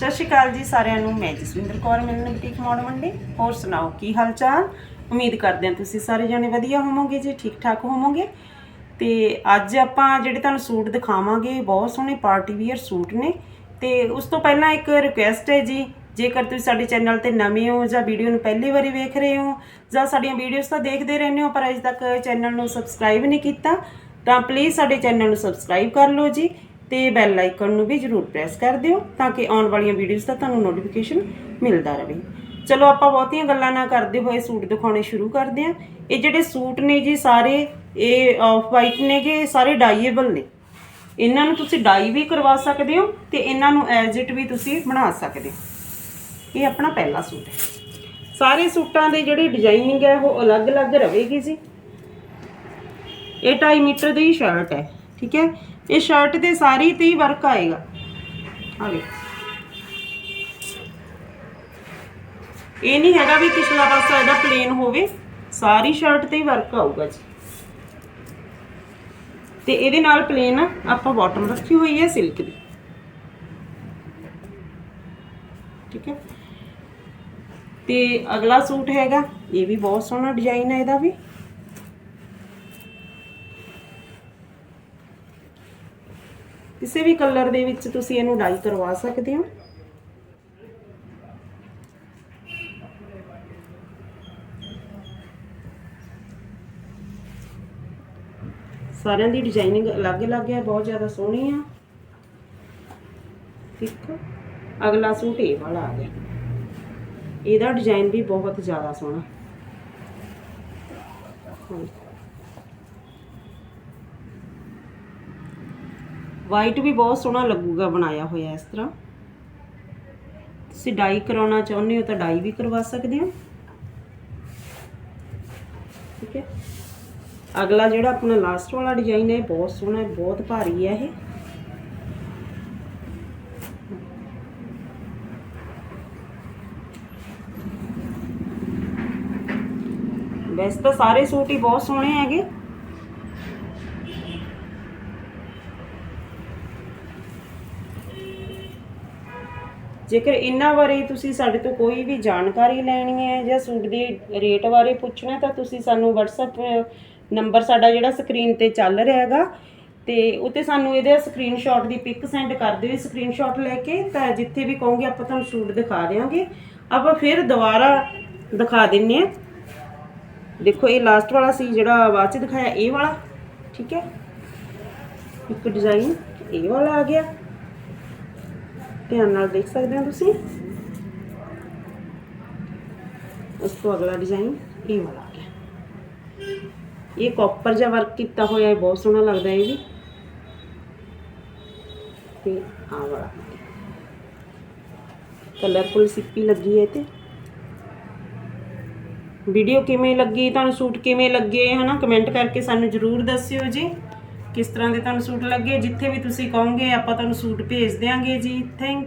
ਸਤਿ ਸ਼੍ਰੀ ਅਕਾਲ ਜੀ ਸਾਰਿਆਂ ਨੂੰ, ਮੈਂ ਜਸਵਿੰਦਰ ਕੌਰ ਮਿਲਨ ਬੁਟੀਕ ਮੋੜ ਮੰਡੀ। ਹੋਰ ਸੁਣਾਓ, ਕੀ ਹਾਲ ਚਾਲ ਉਮੀਦ ਕਰਦੇ ਹਾਂ ਤੁਸੀਂ ਸਾਰੇ ਜਣੇ ਵਧੀਆ ਹੋਵੋਗੇ ਜੀ ਠੀਕ ਠਾਕ ਹੋਵੋਗੇ। ਤੇ ਅੱਜ ਆਪਾਂ ਜਿਹੜੇ ਤੁਹਾਨੂੰ ਸੂਟ ਦਿਖਾਵਾਂਗੇ, ਬਹੁਤ ਸੋਹਣੇ ਪਾਰਟੀ ਵੀਅਰ ਸੂਟ ਨੇ। ਤੇ ਉਸ ਤੋਂ ਪਹਿਲਾਂ ਇੱਕ ਰਿਕੁਐਸਟ ਹੈ ਜੀ, ਜੇਕਰ ਤੁਸੀਂ ਸਾਡੇ ਚੈਨਲ ਤੇ ਨਵੇਂ ਹੋ ਜਾਂ ਵੀਡੀਓ ਨੂੰ ਪਹਿਲੀ ਵਾਰੀ ਵੇਖ ਰਹੇ ਹੋ, ਜਾਂ ਸਾਡੀਆਂ ਵੀਡੀਓਜ਼ ਤਾਂ ਦੇਖਦੇ ਰਹਿੰਦੇ ਹੋ, ਪਰ ਅਜੇ ਤੱਕ ਚੈਨਲ ਨੂੰ ਸਬਸਕ੍ਰਾਈਬ ਨਹੀਂ ਕੀਤਾ, ਤਾਂ ਪਲੀਜ਼ ਸਾਡੇ ਚੈਨਲ ਨੂੰ ਸਬਸਕ੍ਰਾਈਬ ਕਰ ਲਓ ਜੀ। ਤੇ ਬੈਲ ਆਈਕਨ ਨੂੰ ਵੀ ਜਰੂਰ ਪ੍ਰੈਸ ਕਰ ਦਿਓ ਤਾਂ ਕਿ ਆਉਣ ਵਾਲੀਆਂ ਵੀਡੀਓਜ਼ ਦਾ ਤੁਹਾਨੂੰ ਨੋਟੀਫਿਕੇਸ਼ਨ ਮਿਲਦਾ ਰਹੇ। ਚਲੋ ਆਪਾਂ ਬਹੁਤੀਆਂ ਗੱਲਾਂ ਨਾ ਕਰਦੇ ਹੋਏ ਸੂਟ ਦਿਖਾਉਣੇ ਸ਼ੁਰੂ ਕਰਦੇ ਹਾਂ। ਇਹ ਜਿਹੜੇ ਸੂਟ ਨੇ ਜੀ ਸਾਰੇ, ਇਹ ਆਫ ਵਾਈਟ ਨੇਗੇ ਸਾਰੇ ਡਾਈਏਬਲ ਨੇ। ਇਹਨਾਂ ਨੂੰ ਤੁਸੀਂ ਡਾਈ ਵੀ ਕਰਵਾ ਸਕਦੇ ਹੋ ਤੇ ਇਹਨਾਂ ਨੂੰ ਐਜ਼ ਇਟ ਵੀ ਤੁਸੀਂ ਬਣਾ ਸਕਦੇ ਹੋ। ਇਹ ਆਪਣਾ ਪਹਿਲਾ ਸੂਟ ਹੈ। ਸਾਰੇ ਸੂਟਾਂ ਦੇ ਜਿਹੜੀ ਡਿਜ਼ਾਈਨਿੰਗ ਹੈ ਉਹ ਅਲੱਗ-ਅਲੱਗ ਰਹੇਗੀ ਜੀ। ਇਹ 2.5 ਮੀਟਰ ਦੀ ਸ਼ਰਟ ਹੈ, ਠੀਕ ਹੈ? ਇਹ ਸ਼ਰਟ ਤੇ ਸਾਰੀ ਤੇ ਹੀ ਵਰਕ ਆਏਗਾ। ਆ ਇਹ ਨਹੀਂ ਹੈਗਾ ਵੀ ਪਿਛਲਾ ਪਾਸਾ ਇਹਦਾ ਪਲੇਨ ਹੋਵੇ, ਸਾਰੀ ਸ਼ਰਟ ਤੇ ਹੀ ਵਰਕ ਆਊਗਾ ਜੀ। ਤੇ ਇਹਦੇ ਨਾਲ ਪਲੇਨ ਆਪਾਂ ਬਾਟਮ ਰੱਖੀ ਹੋਈ ਹੈ ਸਿਲਕ ਦੀ। ਠੀਕ ਹੈ। ਤੇ ਅਗਲਾ ਸੂਟ ਹੈਗਾ, ਇਹ ਵੀ ਬਹੁਤ ਸੋਹਣਾ ਡਿਜ਼ਾਈਨ ਹੈ ਇਹਦਾ ਵੀ। ਕਿਸੇ ਵੀ ਕਲਰ ਦੇ ਵਿੱਚ ਤੁਸੀਂ ਇਹਨੂੰ ਡਾਈ ਕਰਵਾ ਸਕਦੇ ਹੋ। ਸਾਰਿਆਂ ਦੀ ਡਿਜ਼ਾਈਨਿੰਗ ਅਲੱਗ-ਅਲੱਗ ਹੈ, ਬਹੁਤ ਜ਼ਿਆਦਾ ਸੋਹਣੀ ਆ। ਠੀਕ ਅਗਲਾ ਸੂਟ ਇਹ ਵਾਲਾ ਆ ਗਿਆ। ਇਹਦਾ ਡਿਜ਼ਾਈਨ ਵੀ ਬਹੁਤ ਜ਼ਿਆਦਾ ਸੋਹਣਾ। ਵਾਈਟ ਵੀ ਬਹੁਤ ਸੋਹਣਾ ਲੱਗੂਗਾ ਬਣਾਇਆ ਹੋਇਆ ਇਸ ਤਰ੍ਹਾਂ। ਤੁਸੀਂ ਡਾਈ ਕਰਾਉਣਾ ਚਾਹੁੰਦੇ ਹੋ ਤਾਂ ਡਾਈ ਵੀ ਕਰਵਾ ਸਕਦੇ ਹੋ। ਠੀਕ ਹੈ। ਅਗਲਾ ਜਿਹੜਾ ਆਪਣਾ ਲਾਸਟ ਵਾਲਾ ਡਿਜ਼ਾਈਨ ਹੈ, ਇਹ ਬਹੁਤ ਸੋਹਣਾ ਹੈ, ਬਹੁਤ ਭਾਰੀ ਹੈ ਇਹ। ਵੈਸੇ ਤਾਂ ਸਾਰੇ ਸੂਟ ਹੀ ਬਹੁਤ ਸੋਹਣੇ ਹੈਗੇ। ਜੇਕਰ ਇਹਨਾਂ ਬਾਰੇ ਤੁਸੀਂ ਸਾਡੇ ਤੋਂ ਕੋਈ ਵੀ ਜਾਣਕਾਰੀ ਲੈਣੀ ਹੈ ਜਾਂ ਸੂਟ ਦੇ ਰੇਟ ਬਾਰੇ ਪੁੱਛਣਾ ਤਾਂ ਤੁਸੀਂ ਸਾਨੂੰ WhatsApp ਨੰਬਰ ਸਾਡਾ ਜਿਹੜਾ ਸਕਰੀਨ ਤੇ ਚੱਲ ਰਿਹਾ ਹੈਗਾ ਤੇ ਉੱਤੇ ਸਾਨੂੰ ਇਹਦੇ ਸਕਰੀਨਸ਼ਾਟ ਦੀ ਪਿਕ ਸੈਂਡ ਕਰ ਦਿਓ ਸਕਰੀਨਸ਼ਾਟ ਲੈ ਕੇ ਤਾਂ ਜਿੱਥੇ ਵੀ ਕਹੋਗੇ ਆਪਾਂ ਤੁਹਾਨੂੰ ਸੂਟ ਦਿਖਾ ਦੇਵਾਂਗੇ ਆਪਾਂ ਫਿਰ ਦੁਬਾਰਾ ਦਿਖਾ ਦਿੰਨੇ ਆ। ਦੇਖੋ, ਇਹ ਲਾਸਟ ਵਾਲਾ ਸੀ ਜਿਹੜਾ ਬਾਅਦ ਚ ਦਿਖਾਇਆ, ਇਹ ਵਾਲਾ, ਠੀਕ ਹੈ? ਇੱਕ ਡਿਜ਼ਾਈਨ ਇਹ ਵਾਲਾ ਆ ਗਿਆ। ਧਿਆਨ ਨਾਲ ਦੇਖ ਸਕਦੇ ਹੋ ਤੁਸੀਂ। ਉਸ ਤੋਂ ਅਗਲਾ ਡਿਜ਼ਾਈਨ ਇਹ ਵਾਲਾ ਆ ਗਿਆ। ਇਹ ਕਾਪਰ ਜਿਹਾ ਵਰਕ ਕੀਤਾ ਹੋਇਆ ਹੈ, ਬਹੁਤ ਸੋਹਣਾ ਲੱਗਦਾ ਇਹ ਵੀ। ਤੇ ਆਹ ਵਾਲਾ। ਕਲਰਫੁਲ ਸਿੱਪੀ ਲੱਗੀ ਹੈ ਤੇ ਵੀਡੀਓ ਕਿਵੇਂ ਲੱਗੀ, ਤੁਹਾਨੂੰ ਸੂਟ ਕਿਵੇਂ ਲੱਗੇ, ਹਨਾ? ਕਮੈਂਟ ਕਰਕੇ ਸਾਨੂੰ ਜਰੂਰ ਦੱਸਿਓ ਜੀ। ਕਿਸ ਤਰ੍ਹਾਂ ਦੇ ਤੁਹਾਨੂੰ ਸੂਟ ਲੱਗੇ? ਜਿੱਥੇ ਵੀ ਤੁਸੀਂ ਕਹੋਗੇ, ਆਪਾਂ ਤੁਹਾਨੂੰ ਸੂਟ ਭੇਜ ਦਿਆਂਗੇ ਜੀ। ਥੈਂਕ